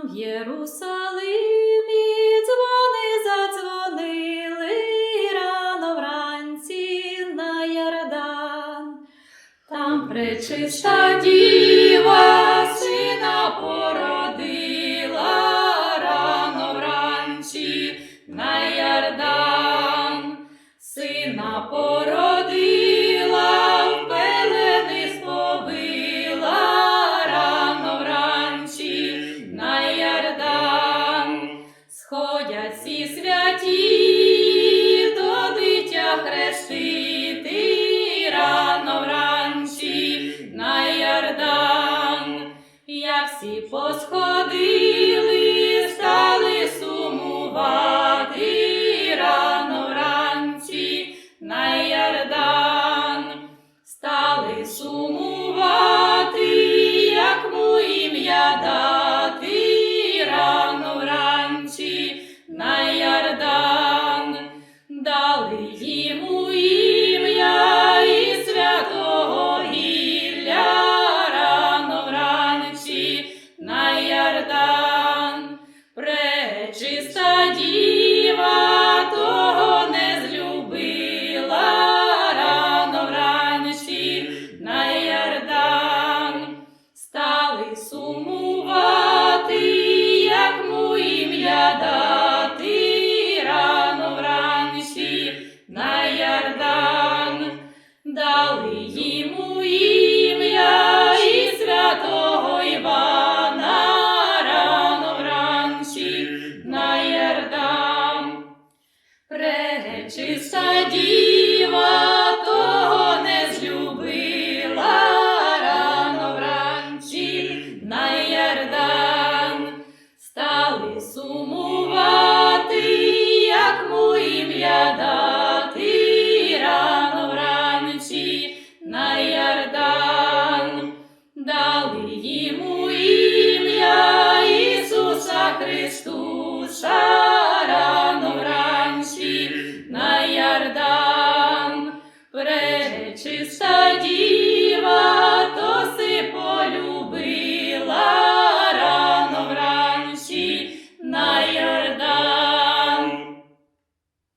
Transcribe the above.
Там в Єрусалимі дзвони задзвонили рано вранці на Ярдан. Там пречиста діва сина породила рано вранці на Ярдан. Сина породила, всі святі, то дитя хрестити рано вранці на Ярдан. Як всі посходили, стали сумувати рано вранці на Ярдан. Стали сумувати, на Ярдан. Пречиста не злюбила рано вранці на Ярдан. Стали сумувати, як му ім'я дати рано вранці на Ярдан. Дали йому Того не злюбила рано на Ярдан. Стали сумувати,